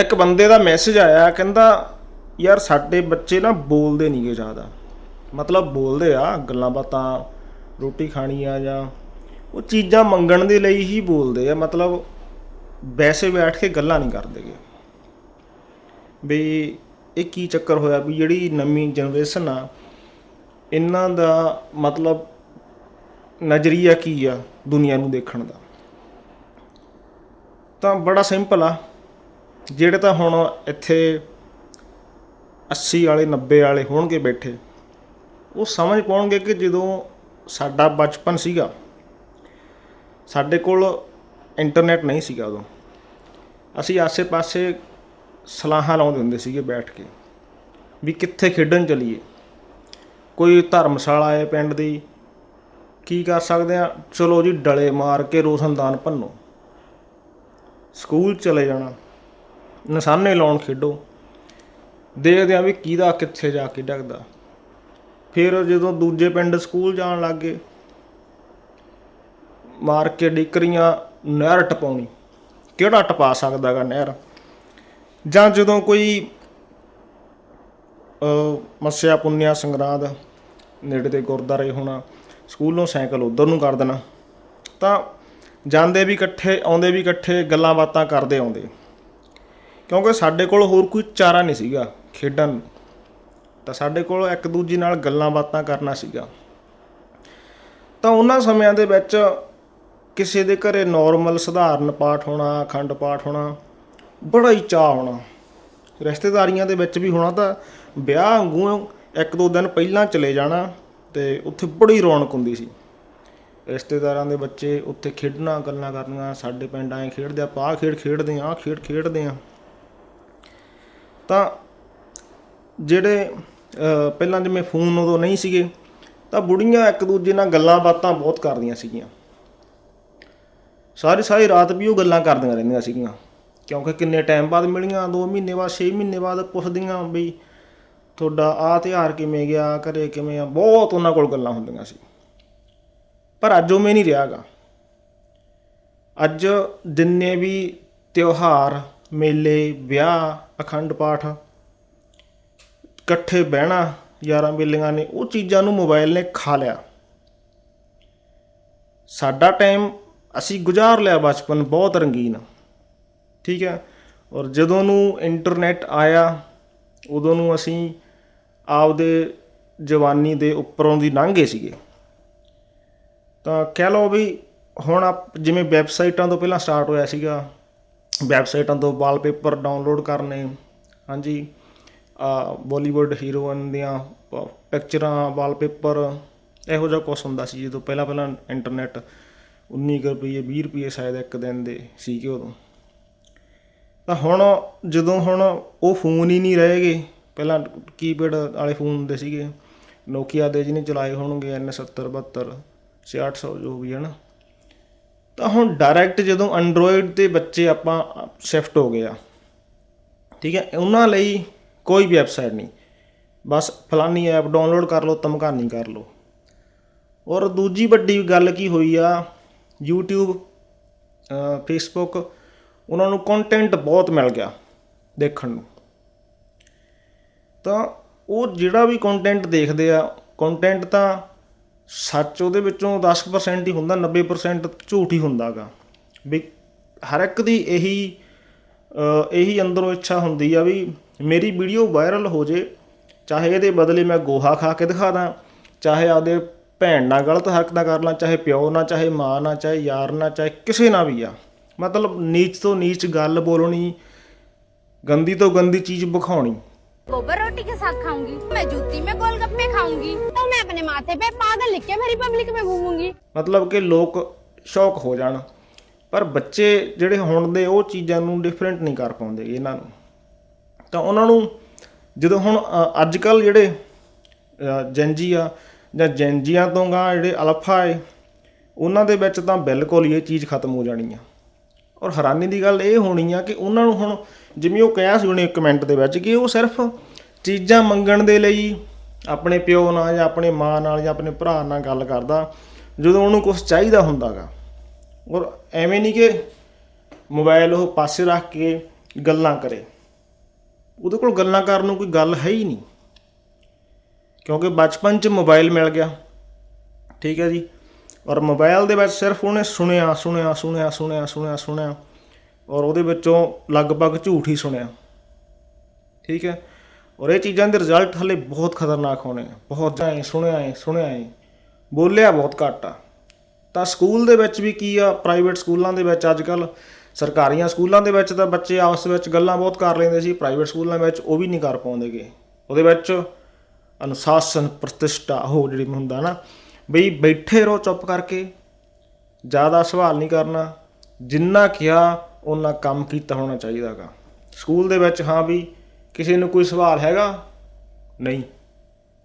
ਇੱਕ ਬੰਦੇ ਦਾ ਮੈਸੇਜ ਆਇਆ, ਕਹਿੰਦਾ, ਯਾਰ, ਸਾਡੇ ਬੱਚੇ ਨਾ ਬੋਲਦੇ ਨਹੀਂਗੇ ਜ਼ਿਆਦਾ। ਮਤਲਬ ਬੋਲਦੇ ਆ, ਗੱਲਾਂ ਬਾਤਾਂ, ਰੋਟੀ ਖਾਣੀ ਆ ਜਾਂ ਉਹ ਚੀਜ਼ਾਂ ਮੰਗਣ ਦੇ ਲਈ ਹੀ ਬੋਲਦੇ ਆ। ਮਤਲਬ ਵੈਸੇ ਬੈਠ ਕੇ ਗੱਲਾਂ ਨਹੀਂ ਕਰਦੇਗੇ ਵੀ ਇਹ ਕੀ ਚੱਕਰ ਹੋਇਆ? ਵੀ ਜਿਹੜੀ ਨਵੀਂ ਜਨਰੇਸ਼ਨ ਆ, ਇਹਨਾਂ ਦਾ ਮਤਲਬ ਨਜ਼ਰੀਆ ਕੀ ਆ ਦੁਨੀਆ ਨੂੰ ਦੇਖਣ ਦਾ? ਤਾਂ ਬੜਾ ਸਿੰਪਲ ਆ। ਜਿਹੜੇ ਤਾਂ ਹੁਣ ਇੱਥੇ 80 ਵਾਲੇ 90 ਵਾਲੇ ਹੋਣਗੇ ਬੈਠੇ, ਉਹ ਸਮਝ ਪਾਉਣਗੇ ਕਿ ਜਦੋਂ ਸਾਡਾ ਬਚਪਨ ਸੀਗਾ, ਸਾਡੇ ਕੋਲ ਇੰਟਰਨੈਟ ਨਹੀਂ ਸੀਗਾ ਉਦੋਂ। ਅਸੀਂ ਆਸੇ-ਪਾਸੇ ਸਲਾਹਾਂ ਲਾਉਂਦੇ ਹੁੰਦੇ ਸੀਗੇ ਬੈਠ ਕੇ ਵੀ ਕਿੱਥੇ ਖੇਡਣ ਚਲੀਏ। ਕੋਈ ਧਰਮਸ਼ਾਲਾ ਹੈ ਪਿੰਡ ਦੀ, ਕੀ ਕਰ ਸਕਦੇ ਆ ਚਲੋ ਜੀ, ਡਲੇ ਮਾਰ ਕੇ ਰੋਸ਼ਨਦਾਨ ਭੰਨੋ। ਸਕੂਲ ਚਲੇ ਜਾਣਾ। ਨਿਸ਼ਾਨੇ ਲਾਉਣ ਖੇਡੋ। ਦੇਖਦੇ ਆ ਵੀ ਕਿਹਦਾ ਕਿੱਥੇ ਜਾ ਕੇ ਡਗਦਾ। ਫਿਰ ਜਦੋਂ ਦੂਜੇ ਪਿੰਡ ਸਕੂਲ ਜਾਣ ਲੱਗੇ ਮਾਰ ਕੇ ਡਿਕਰੀਆਂ ਨਹਿਰ ਟਪਾਉਣੀ। ਕਿਹੜਾ ਟਪਾ ਸਕਦਾਗਾ ਨਹਿਰ? ਜਾਂ ਜਦੋਂ ਕੋਈ ਅ ਮੱਸਿਆ ਪੁੰਨਿਆ ਸੰਗਰਾਦ ਨੇੜੇ ਦੇ ਗੁਰਦਾਰੇ ਹੋਣਾ, ਸਕੂਲੋਂ ਸਾਈਕਲ ਉਧਰ ਨੂੰ ਕਰ ਦੇਣਾ। ਤਾਂ ਜਾਂਦੇ ਵੀ ਇਕੱਠੇ, ਆਉਂਦੇ ਵੀ ਇਕੱਠੇ ਗੱਲਾਂ ਬਾਤਾਂ ਕਰਦੇ ਆਉਂਦੇ। ਕਿਉਂਕਿ ਸਾਡੇ ਕੋਲ ਹੋਰ ਕੋਈ ਚਾਰਾ ਨਹੀਂ ਸੀਗਾ ਖੇਡਣ ਨੂੰ। ਤਾਂ ਸਾਡੇ ਕੋਲ ਇੱਕ ਦੂਜੇ ਨਾਲ ਗੱਲਾਂ ਬਾਤਾਂ ਕਰਨਾ ਸੀਗਾ। ਤਾਂ ਉਹਨਾਂ ਸਮਿਆਂ ਦੇ ਵਿੱਚ ਕਿਸੇ ਦੇ ਘਰੇ ਨਾਰਮਲ ਸਧਾਰਨ ਪਾਠ ਹੋਣਾ, ਅਖੰਡ ਪਾਠ ਹੋਣਾ, ਬੜਾ ਹੀ ਚਾਹ ਹੋਣਾ। ਰਿਸ਼ਤੇਦਾਰੀਆਂ ਦੇ ਵਿੱਚ ਵੀ ਹੋਣਾ ਤਾਂ ਵਿਆਹ ਵਾਂਗੂ ਇੱਕ ਦੋ ਦਿਨ ਪਹਿਲਾਂ ਚਲੇ ਜਾਣਾ ਤੇ ਉੱਥੇ ਬੜੀ ਰੌਣਕ ਹੁੰਦੀ ਸੀ। ਰਿਸ਼ਤੇਦਾਰਾਂ ਦੇ ਬੱਚੇ ਉੱਥੇ ਖੇਡਣਾ, ਗੱਲਾਂ ਕਰਨੀਆਂ, ਸਾਡੇ ਪਿੰਡ ਆਏ ਖੇਡਦੇ ਆ ਆਹ ਖੇਡ ਖੇਡਦੇ ਆ, ਆਹ ਖੇਡ ਖੇਡਦੇ ਆ। ਤਾਂ ਜਿਹੜੇ ਪਹਿਲਾਂ ਜਿਵੇਂ ਫੋਨ ਉਦੋਂ ਨਹੀਂ ਸੀਗੇ, ਤਾਂ ਬੁੜੀਆਂ ਇੱਕ ਦੂਜੇ ਨਾਲ ਗੱਲਾਂ ਬਾਤਾਂ ਬਹੁਤ ਕਰਦੀਆਂ ਸੀਗੀਆਂ। ਸਾਰੀ ਸਾਰੀ ਰਾਤ ਵੀ ਉਹ ਗੱਲਾਂ ਕਰਦੀਆਂ ਰਹਿੰਦੀਆਂ ਸੀਗੀਆਂ। ਕਿਉਂਕਿ ਕਿੰਨੇ ਟਾਈਮ ਬਾਅਦ ਮਿਲੀਆਂ 2 ਮਹੀਨੇ ਬਾਅਦ 6 ਮਹੀਨੇ ਬਾਅਦ ਪੁੱਛਦੀਆਂ ਬਈ ਤੁਹਾਡਾ ਆਹ ਤਿਉਹਾਰ ਕਿਵੇਂ ਗਿਆ, ਘਰੇ ਕਿਵੇਂ ਆ, ਬਹੁਤ ਉਹਨਾਂ ਕੋਲ ਗੱਲਾਂ ਹੁੰਦੀਆਂ ਸੀ। ਪਰ ਅੱਜ ਉਵੇਂ ਨਹੀਂ ਰਿਹਾਗਾ ਅੱਜ ਜਿੰਨੇ ਵੀ ਤਿਉਹਾਰ ਮੇਲੇ, ਵਿਆਹ, ਅਖੰਡ ਪਾਠ, ਇਕੱਠੇ ਬਹਿਣਾ, ਯਾਰਾਂ ਬੇਲੀਆਂ ਨੇ, ਉਹ ਚੀਜ਼ਾਂ ਨੂੰ ਮੋਬਾਈਲ ਨੇ ਖਾ ਲਿਆ। ਸਾਡਾ ਟਾਈਮ ਅਸੀਂ ਗੁਜ਼ਾਰ ਲਿਆ ਬਚਪਨ, ਬਹੁਤ ਰੰਗੀਨ। ਠੀਕ ਹੈ? ਔਰ ਜਦੋਂ ਨੂੰ ਇੰਟਰਨੈਟ ਆਇਆ, ਉਦੋਂ ਨੂੰ ਅਸੀਂ ਆਪਦੇ ਜਵਾਨੀ ਦੇ ਉੱਪਰੋਂ ਦੀ ਲੰਘੇ ਸੀਗੇ। ਤਾਂ ਕਹਿ ਲਓ ਵੀ ਹੁਣ ਆਪ ਜਿਵੇਂ ਵੈਬਸਾਈਟਾਂ ਤੋਂ ਪਹਿਲਾਂ ਸਟਾਰਟ ਹੋਇਆ ਸੀਗਾ ਵੈਬਸਾਈਟਾਂ ਤੋਂ ਵਾਲਪੇਪਰ ਡਾਊਨਲੋਡ ਕਰਨੇ, ਹਾਂਜੀ ਬੋਲੀਵੁੱਡ ਹੀਰੋਇਨ ਦੀਆਂ ਪਿਕਚਰਾਂ, ਵਾਲਪੇਪਰ, ਇਹੋ ਜਿਹਾ ਕੁਛ ਹੁੰਦਾ ਸੀ ਜਦੋਂ ਪਹਿਲਾਂ ਪਹਿਲਾਂ ਇੰਟਰਨੈਟ 19 ਕੁ ਰੁਪਏ 20 ਰੁਪਏ ਸ਼ਾਇਦ ਇੱਕ ਦਿਨ ਦੇ ਸੀਗੇ ਉਦੋਂ। ਤਾਂ ਹੁਣ ਜਦੋਂ ਹੁਣ ਉਹ ਫੋਨ ਹੀ ਨਹੀਂ ਰਹੇਗੇ ਪਹਿਲਾਂ ਕੀਪੈਡ ਵਾਲੇ ਫੋਨ ਹੁੰਦੇ ਸੀਗੇ, ਨੋਕੀਆ ਦੇ ਜਿਹਨੇ ਚਲਾਏ ਹੋਣਗੇ N70 72 6800 ਜੋ ਵੀ, ਹੈ ਨਾ? ਤਾਂ ਹੁਣ ਡਾਇਰੈਕਟ ਜਦੋਂ ਐਂਡਰੋਇਡ ਤੇ ਬੱਚੇ ਆਪਾਂ ਸ਼ਿਫਟ ਹੋ ਗਏ ਆ, ਠੀਕ ਹੈ, ਉਹਨਾਂ ਲਈ ਕੋਈ ਵੀ ਵੈਬਸਾਈਟ ਨਹੀਂ। ਬਸ ਫਲਾਨੀ ਐਪ ਡਾਊਨਲੋਡ ਕਰ ਲਓ, ਧਮਕਾਨੀ ਕਰ ਲਓ। ਔਰ ਦੂਜੀ ਵੱਡੀ ਗੱਲ ਕੀ ਹੋਈ ਆ, YouTube ਫੇਸਬੁੱਕ ਉਹਨਾਂ ਨੂੰ ਕੰਟੈਂਟ ਬਹੁਤ ਮਿਲ ਗਿਆ ਦੇਖਣ ਨੂੰ। ਤਾਂ ਉਹ ਜਿਹੜਾ ਵੀ ਕੰਟੈਂਟ ਦੇਖਦੇ ਆ ਕੰਟੈਂਟ ਤਾਂ ਸੱਚ ਉਹਦੇ ਵਿੱਚੋਂ 10% ਹੀ ਹੁੰਦਾ 90% ਝੂਠ ਹੀ ਹੁੰਦਾਗਾ। ਵੀ ਹਰ ਇੱਕ ਦੀ ਇਹੀ ਇਹੀ ਅੰਦਰੋਂ ਇੱਛਾ ਹੁੰਦੀ ਆ ਵੀ ਮੇਰੀ ਵੀਡੀਓ ਵਾਇਰਲ ਹੋ ਜੇ, ਚਾਹੇ ਇਹਦੇ ਬਦਲੇ ਮੈਂ ਗੋਹਾ ਖਾ ਕੇ ਦਿਖਾ ਦਾਂ, ਚਾਹੇ ਆਪਦੇ ਭੈਣ ਨਾਲ ਗਲਤ ਹਰਕਤਾਂ ਕਰ ਲਾਂ, ਚਾਹੇ ਪਿਓ ਨਾਲ, ਚਾਹੇ ਮਾਂ ਨਾਲ, ਚਾਹੇ ਯਾਰ ਨਾਲ, ਚਾਹੇ ਕਿਸੇ ਨਾਲ ਵੀ ਆ। ਮਤਲਬ ਨੀਚ ਤੋਂ ਨੀਚ ਗੱਲ ਬੋਲਣੀ, ਗੰਦੀ ਤੋਂ ਗੰਦੀ ਚੀਜ਼ ਵਿਖਾਉਣੀ। गोबर रोटी के साथ खाऊंगी मैं जूती में गोलगप्पे खाऊंगी तो मैं अपने माथे पे पागल लिख के मेरी पब्लिक में घूमूंगी ਮਤਲਬ ਕਿ ਲੋਕ ਸ਼ੌਕ ਹੋ ਜਾਣ ਪਰ ਬੱਚੇ ਜਿਹੜੇ ਹੁਣ ਦੇ ਉਹ ਚੀਜ਼ਾਂ ਨੂੰ ਡਿਫਰੈਂਟ ਨਹੀਂ ਕਰ ਪਾਉਂਦੇ ਇਹਨਾਂ ਨੂੰ ਤਾਂ ਉਹਨਾਂ ਨੂੰ ਜਦੋਂ ਹੁਣ ਅੱਜ ਕੱਲ ਜਿਹੜੇ ਅ, ਜੈਨਜੀ ਆ ਜਾਂ ਜੈਨਜੀਆਂ ਤੋਂ ਗਾ ਜਿਹੜੇ ਅਲਫਾ ਏ ਉਹਨਾਂ ਦੇ ਵਿੱਚ ਤਾਂ ਬਿਲਕੁਲ ਹੀ ਇਹ ਚੀਜ਼ ਖਤਮ ਹੋ ਜਾਣੀ ਆ ਔਰ ਹੈਰਾਨੀ ਦੀ ਗੱਲ ਇਹ ਹੋਣੀ ਆ ਕਿ ਉਹਨਾਂ ਨੂੰ ਹੁਣ ਜਿਵੇਂ ਉਹ ਕਿਹਾ ਸੀ ਉਹਨੇ ਕਮੈਂਟ ਦੇ ਵਿੱਚ ਕਿ ਉਹ ਸਿਰਫ ਚੀਜ਼ਾਂ ਮੰਗਣ ਦੇ ਲਈ ਆਪਣੇ ਪਿਓ ਨਾਲ ਜਾਂ ਆਪਣੇ ਮਾਂ ਨਾਲ ਜਾਂ ਆਪਣੇ ਭਰਾ ਨਾਲ ਗੱਲ ਕਰਦਾ, ਜਦੋਂ ਉਹਨੂੰ ਕੁਝ ਚਾਹੀਦਾ ਹੁੰਦਾਗਾ। ਔਰ ਐਵੇਂ ਨਹੀਂ ਕਿ ਮੋਬਾਈਲ ਉਹ ਪਾਸੇ ਰੱਖ ਕੇ ਗੱਲਾਂ ਕਰੇ। ਉਹਦੇ ਕੋਲ ਗੱਲਾਂ ਕਰਨ ਨੂੰ ਕੋਈ ਗੱਲ ਹੈ ਹੀ ਨਹੀਂ। ਕਿਉਂਕਿ ਬਚਪਨ 'ਚ ਮੋਬਾਈਲ ਮਿਲ ਗਿਆ। ਠੀਕ ਹੈ ਜੀ। ਔਰ ਮੋਬਾਈਲ ਦੇ ਵਿੱਚ ਸਿਰਫ ਉਹਨੇ ਸੁਣਿਆ ਸੁਣਿਆ ਸੁਣਿਆ ਸੁਣਿਆ ਸੁਣਿਆ ਸੁਣਿਆ ਔਰ ਉਹਦੇ ਵਿੱਚੋਂ ਲਗਭਗ ਝੂਠ ਹੀ ਸੁਣਿਆ। ਠੀਕ ਹੈ? ਔਰ ਇਹ ਚੀਜ਼ਾਂ ਦੇ ਰਿਜ਼ਲਟ ਹਲੇ ਬਹੁਤ ਖਤਰਨਾਕ ਹੋਣੇ ਬਹੁਤ ਜਾਏ ਸੁਣਿਆ ਹੈ ਸੁਣਿਆ ਹੈ। ਬੋਲਿਆ ਬਹੁਤ ਘੱਟ ਆ। ਤਾਂ ਸਕੂਲ ਦੇ ਵਿੱਚ ਵੀ ਕੀ ਆ ਪ੍ਰਾਈਵੇਟ ਸਕੂਲਾਂ ਦੇ ਵਿੱਚ ਅੱਜ ਕੱਲ ਸਰਕਾਰੀਆਂ ਸਕੂਲਾਂ ਦੇ ਵਿੱਚ ਤਾਂ ਬੱਚੇ ਆਪਸ ਵਿੱਚ ਗੱਲਾਂ ਬਹੁਤ ਕਰ ਲੈਂਦੇ ਸੀ ਪ੍ਰਾਈਵੇਟ ਸਕੂਲਾਂ ਵਿੱਚ ਉਹ ਵੀ ਨਹੀਂ ਕਰ ਪਾਉਂਦੇਗੇ। ਉਹਦੇ ਵਿੱਚ ਅਨੁਸ਼ਾਸਨ ਪ੍ਰਤਿਸ਼ਠਾ, ਉਹ ਜਿਹੜੀ ਹੁੰਦਾ ਨਾ ਬਈ ਬੈਠੇ ਰਹੋ ਚੁੱਪ ਕਰਕੇ। ਜ਼ਿਆਦਾ ਸਵਾਲ ਨਹੀਂ ਕਰਨਾ। ਜਿੰਨਾ ਕਿਹਾ ਉਹਨਾਂ ਕੰਮ ਕੀਤਾ ਹੋਣਾ ਚਾਹੀਦਾਗਾ ਸਕੂਲ ਦੇ ਵਿੱਚ ਹਾਂ ਵੀ ਕਿਸੇ ਨੂੰ ਕੋਈ ਸਵਾਲ ਹੈਗਾ? ਨਹੀਂ।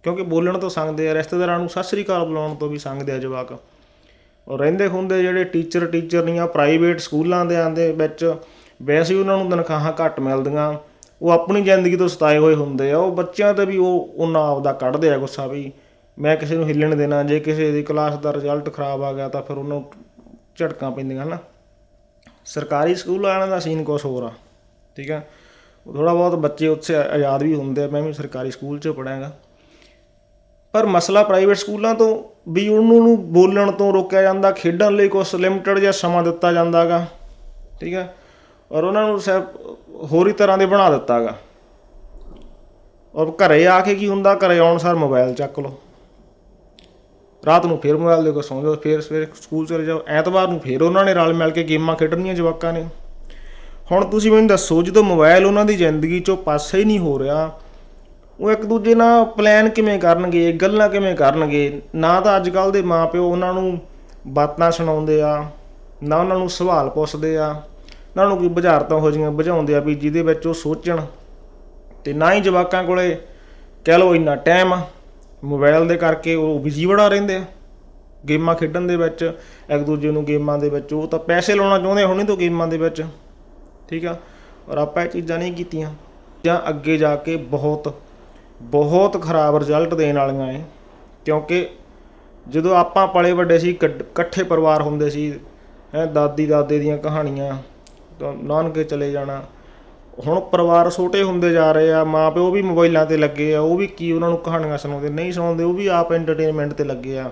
ਕਿਉਂਕਿ ਬੋਲਣ ਤੋਂ ਸੰਗਦੇ ਆ, ਰਿਸ਼ਤੇਦਾਰਾਂ ਨੂੰ ਸਤਿ ਸ੍ਰੀ ਅਕਾਲ ਬੁਲਾਉਣ ਤੋਂ ਵੀ ਸੰਗਦੇ ਆ ਜਵਾਕ। ਔਰ ਰਹਿੰਦੇ ਹੁੰਦੇ ਜਿਹੜੇ ਟੀਚਰ ਟੀਚਰ ਨਹੀਂ ਆ ਪ੍ਰਾਈਵੇਟ ਸਕੂਲਾਂ ਦੇ ਆਂਦੇ ਵਿੱਚ, ਵੈਸੇ ਹੀ ਉਹਨਾਂ ਨੂੰ ਤਨਖਾਹਾਂ ਘੱਟ ਮਿਲਦੀਆਂ। ਉਹ ਆਪਣੀ ਜ਼ਿੰਦਗੀ ਤੋਂ ਸਤਾਏ ਹੋਏ ਹੁੰਦੇ ਆ। ਉਹ ਬੱਚਿਆਂ ਤੇ ਵੀ ਉਹ, ਉਹਨਾਂ ਆਪਦਾ ਕੱਢਦੇ ਆ ਗੁੱਸਾ ਵੀ। ਮੈਂ ਕਿਸੇ ਨੂੰ ਹਿੱਲਣ ਦੇਣਾ, ਜੇ ਕਿਸੇ ਦੀ ਕਲਾਸ ਦਾ ਰਿਜ਼ਲਟ ਖਰਾਬ ਆ ਗਿਆ ਤਾਂ ਫਿਰ ਉਹਨੂੰ ਝਟਕਾਂ ਪੈਂਦੀਆਂ ਨਾ ਸਰਕਾਰੀ ਸਕੂਲ ਵਾਲਿਆਂ ਦਾ ਸੀਨ ਕੁਛ ਹੋਰ ਆ, ਠੀਕ ਆ? ਉਹ ਥੋੜਾ ਬਹੁਤ ਬੱਚੇ ਉੱਥੇ ਆਜ਼ਾਦ ਵੀ ਹੁੰਦੇ ਆ, ਮੈਂ ਵੀ ਸਰਕਾਰੀ ਸਕੂਲ 'ਚ ਪੜ੍ਹਾਂਗਾ। ਪਰ ਮਸਲਾ ਪ੍ਰਾਈਵੇਟ ਸਕੂਲਾਂ ਤੋਂ ਵੀ ਉਹਨੂੰ ਨੂੰ ਬੋਲਣ ਤੋਂ ਰੋਕਿਆ ਜਾਂਦਾ, ਖੇਡਣ ਲਈ ਕੁਝ ਲਿਮਟਿਡ ਜਿਹਾ ਸਮਾਂ ਦਿੱਤਾ ਜਾਂਦਾਗਾ, ਠੀਕ ਹੈ ਔਰ ਉਹਨਾਂ ਨੂੰ ਸਿਰਫ ਹੋਰ ਹੀ ਤਰ੍ਹਾਂ ਦੇ ਬਣਾ ਦਿੱਤਾਗਾ। ਔਰ ਘਰੇ ਆ ਕੇ ਕੀ ਹੁੰਦਾ, ਘਰੇ ਆਉਣ ਸਾਰ ਮੋਬਾਈਲ ਚੱਕ ਲਓ। ਰਾਤ ਨੂੰ ਫੇਰ ਮੋਬਾਈਲ ਦੇ ਕੇ ਸੌਂ ਜਾਓ, ਫੇਰ ਸਵੇਰੇ ਸਕੂਲ ਚਲੇ ਜਾਓ, ਐਤਵਾਰ ਨੂੰ ਫੇਰ ਉਹਨਾਂ ਨੇ ਰਲ ਮਿਲ ਕੇ ਗੇਮਾਂ ਖੇਡਣੀਆਂ ਜਵਾਕਾਂ ਨੇ। ਹੁਣ ਤੁਸੀਂ ਮੈਨੂੰ ਦੱਸੋ, ਜਦੋਂ ਮੋਬਾਈਲ ਉਹਨਾਂ ਦੀ ਜ਼ਿੰਦਗੀ ਚੋਂ ਪਾਸੇ ਹੀ ਨਹੀਂ ਹੋ ਰਿਹਾ, ਉਹ ਇੱਕ ਦੂਜੇ ਨਾਲ ਪਲਾਨ ਕਿਵੇਂ ਕਰਨਗੇ, ਗੱਲਾਂ ਕਿਵੇਂ ਕਰਨਗੇ, ਨਾ ਤਾਂ ਅੱਜ ਕੱਲ ਦੇ ਮਾਪਿਓ ਉਹਨਾਂ ਨੂੰ ਬਾਤਾਂ ਸੁਣਾਉਂਦੇ ਆ, ਨਾ ਉਹਨਾਂ ਨੂੰ ਸਵਾਲ ਪੁੱਛਦੇ ਆ, ਨਾ ਉਹਨੂੰ ਕੋਈ ਬੁਝਾਰਤਾਂ ਹੋ ਜੀਆਂ ਬੁਝਾਉਂਦੇ ਆ ਵੀ ਜਿਹਦੇ ਵਿੱਚ ਉਹ ਸੋਚਣ, ਤੇ ਨਾ ਹੀ ਜਵਾਕਾਂ ਕੋਲੇ ਕਹਿ ਲਓ ਇੰਨਾ ਟਾਈਮ ਮੋਬਾਈਲ ਦੇ ਕਰਕੇ ਉਹ ਬਿਜ਼ੀ ਬੜਾ ਰਹਿੰਦੇ ਆ। ਗੇਮਾਂ ਖੇਡਣ ਦੇ ਵਿੱਚ, ਇੱਕ ਦੂਜੇ ਨੂੰ ਗੇਮਾਂ ਦੇ ਵਿੱਚ, ਉਹ ਤਾਂ ਪੈਸੇ ਲਾਉਣਾ ਚਾਹੁੰਦੇ ਹੋਣੇ ਤੋਂ ਗੇਮਾਂ ਦੇ ਵਿੱਚ। ਠੀਕ ਆ? ਔਰ ਆਪਾਂ ਇਹ ਚੀਜ਼ਾਂ ਨਹੀਂ ਕੀਤੀਆਂ। ਜਾਂ ਅੱਗੇ ਜਾ ਕੇ ਬਹੁਤ ਬਹੁਤ ਖਰਾਬ ਰਿਜ਼ਲਟ ਦੇਣ ਵਾਲੀਆਂ ਏ ਕਿਉਂਕਿ ਜਦੋਂ ਆਪਾਂ ਪਲੇ ਵੱਡੇ ਸੀ ਕੱਡ- ਇਕੱਠੇ ਪਰਿਵਾਰ ਹੁੰਦੇ ਸੀ, ਹੈ ਦਾਦੀ ਦਾਦੇ ਦੀਆਂ ਕਹਾਣੀਆਂ ਨਾਨਕੇ ਚਲੇ ਜਾਣਾ ਹੁਣ ਪਰਿਵਾਰ ਛੋਟੇ ਹੁੰਦੇ ਜਾ ਰਹੇ ਆ ਮਾਂ ਪਿਓ ਵੀ ਮੋਬਾਈਲਾਂ ਤੇ ਲੱਗੇ ਆ, ਉਹ ਵੀ ਕੀ ਉਹਨਾਂ ਨੂੰ ਕਹਾਣੀਆਂ ਸੁਣਾਉਂਦੇ, ਨਹੀਂ ਸੁਣਾਉਂਦੇ, ਉਹ ਵੀ ਆਪ ਐਂਟਰਟੇਨਮੈਂਟ ਤੇ ਲੱਗੇ ਆ।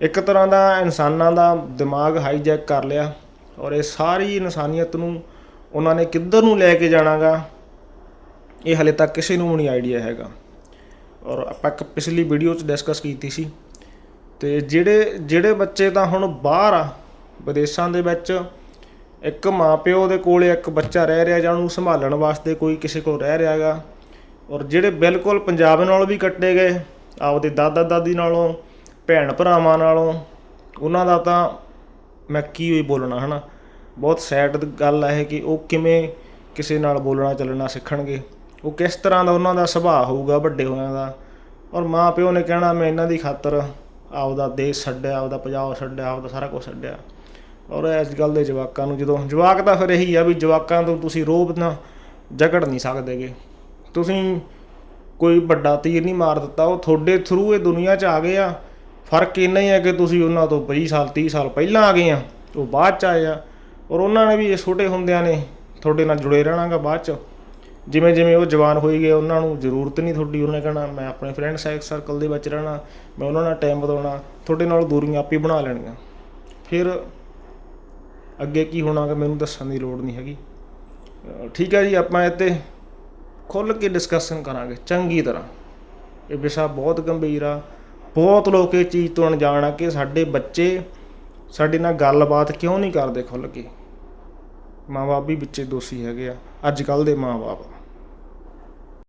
ਇੱਕ ਤਰ੍ਹਾਂ ਦਾ ਇਨਸਾਨਾਂ ਦਾ ਦਿਮਾਗ ਹਾਈਜੈਕ ਕਰ ਲਿਆ ਔਰ ਇਹ ਸਾਰੀ ਇਨਸਾਨੀਅਤ ਨੂੰ ਉਹਨਾਂ ਨੇ ਕਿੱਧਰ ਨੂੰ ਲੈ ਕੇ ਜਾਣਾਗਾ, ਇਹ ਹਲੇ ਤੱਕ ਕਿਸੇ ਨੂੰ ਵੀ ਨਹੀਂ ਆਈਡੀਆ ਹੈਗਾ। ਔਰ ਆਪਾਂ ਇੱਕ ਪਿਛਲੀ ਵੀਡੀਓ 'ਚ ਡਿਸਕਸ ਕੀਤੀ ਸੀ ਤੇ ਜਿਹੜੇ ਜਿਹੜੇ ਬੱਚੇ ਤਾਂ ਹੁਣ ਬਾਹਰ ਆ, ਵਿਦੇਸ਼ਾਂ ਦੇ ਵਿੱਚ ਇੱਕ ਮਾਪਿਓ ਦੇ ਕੋਲ ਇੱਕ ਬੱਚਾ ਰਹਿ ਰਿਹਾ ਜਾਂ ਉਹਨੂੰ ਸੰਭਾਲਣ ਵਾਸਤੇ ਕੋਈ ਕਿਸੇ ਕੋਲ ਰਹਿ ਰਿਹਾ ਰਿਹਾਗਾ ਔਰ ਜਿਹੜੇ ਬਿਲਕੁਲ ਪੰਜਾਬ ਨਾਲ ਵੀ ਕੱਟੇ ਗਏ, ਆਪਦੇ ਦਾਦਾ ਦਾਦੀ ਨਾਲੋਂ, ਭੈਣ ਭਰਾਵਾਂ ਨਾਲੋਂ, ਉਹਨਾਂ ਦਾ ਤਾਂ ਮੈਂ ਕੀ ਹੋਈ ਬੋਲਣਾ, ਹਨਾ? ਬਹੁਤ ਸੈਡ ਗੱਲ ਹੈ ਕਿ ਉਹ ਕਿਵੇਂ ਕਿਸੇ ਨਾਲ ਬੋਲਣਾ ਚੱਲਣਾ ਸਿੱਖਣਗੇ। ਉਹ ਕਿਸ ਤਰ੍ਹਾਂ ਦਾ ਉਹਨਾਂ ਦਾ ਸੁਭਾਅ ਹੋਊਗਾ ਵੱਡੇ ਹੋਇਆਂ ਦਾ? ਔਰ ਮਾਂ ਪਿਓ ਨੇ ਕਹਿਣਾ, ਮੈਂ ਇਹਨਾਂ ਦੀ ਖਾਤਰ ਆਪਦਾ ਦੇਸ਼ ਛੱਡਿਆ, ਆਪਦਾ ਪੰਜਾਬ ਛੱਡਿਆ, ਆਪਦਾ ਸਾਰਾ ਕੁਝ ਛੱਡਿਆ। ਔਰ ਇਸ ਗੱਲ ਦੇ ਜਵਾਕਾਂ ਨੂੰ ਜਦੋਂ, ਜਵਾਕ ਤਾਂ ਫਿਰ ਇਹੀ ਆ ਵੀ ਜਵਾਕਾਂ ਤੋਂ ਤੁਸੀਂ ਰੋਬ ਨਾ ਜਕੜ ਨਹੀਂ ਸਕਦੇਗੇ। ਤੁਸੀਂ ਕੋਈ ਵੱਡਾ ਤੀਰ ਨਹੀਂ ਮਾਰ ਦਿੱਤਾ, ਉਹ ਤੁਹਾਡੇ ਥਰੂ ਇਹ ਦੁਨੀਆ 'ਚ ਆ ਗਏ ਆ। ਫ਼ਰਕ ਇੰਨਾ ਹੀ ਹੈ ਕਿ ਤੁਸੀਂ ਉਹਨਾਂ ਤੋਂ 20 ਸਾਲ 30 ਸਾਲ ਪਹਿਲਾਂ ਆ ਗਏ ਆ, ਉਹ ਬਾਅਦ 'ਚ ਆਏ ਆ। ਔਰ ਉਹਨਾਂ ਨੇ ਵੀ ਇਹ ਛੋਟੇ ਹੁੰਦਿਆਂ ਨੇ ਤੁਹਾਡੇ ਨਾਲ ਜੁੜੇ ਰਹਿਣਾਗਾ ਬਾਅਦ 'ਚ। ਜਿਵੇਂ ਜਿਵੇਂ ਉਹ ਜਵਾਨ ਹੋਈ ਗਏ, ਉਹਨਾਂ ਨੂੰ ਜ਼ਰੂਰਤ ਨਹੀਂ ਤੁਹਾਡੀ, ਉਹਨੇ ਕਹਿਣਾ, ਮੈਂ ਆਪਣੇ ਫਰੈਂਡ ਸਰਕਲ ਦੇ ਵਿੱਚ ਰਹਿਣਾ, ਮੈਂ ਉਹਨਾਂ ਨਾਲ ਟਾਈਮ ਬਿਤਾਉਣਾ, ਤੁਹਾਡੇ ਨਾਲ ਦੂਰੀਆਂ ਆਪੇ ਬਣਾ ਲੈਣੀਆਂ। ਫਿਰ ਅੱਗੇ ਕੀ ਹੋਣਾਗਾ ਮੈਨੂੰ ਦੱਸਣ ਦੀ ਲੋੜ ਨਹੀਂ ਹੈਗੀ। ਠੀਕ ਹੈ ਜੀ, ਆਪਾਂ ਇੱਥੇ 'ਤੇ ਖੁੱਲ੍ਹ ਕੇ ਡਿਸਕਸ਼ਨ ਕਰਾਂਗੇ, ਚੰਗੀ ਤਰ੍ਹਾਂ। ਇਹ ਵਿਸ਼ਾ ਬਹੁਤ ਗੰਭੀਰ ਆ। ਬਹੁਤ ਲੋਕ ਇਹ ਚੀਜ਼ ਤੋਂ ਅਣਜਾਣ ਆ ਕਿ ਸਾਡੇ ਬੱਚੇ ਸਾਡੇ ਨਾਲ ਗੱਲਬਾਤ ਕਿਉਂ ਨਹੀਂ ਕਰਦੇ ਖੁੱਲ੍ਹ ਕੇ? ਮਾਂ-ਬਾਪ ਵੀ ਵਿੱਚੇ ਦੋਸ਼ੀ ਹੈਗੇ ਆ। ਅੱਜ ਕੱਲ ਦੇ ਮਾਂ-ਬਾਪ।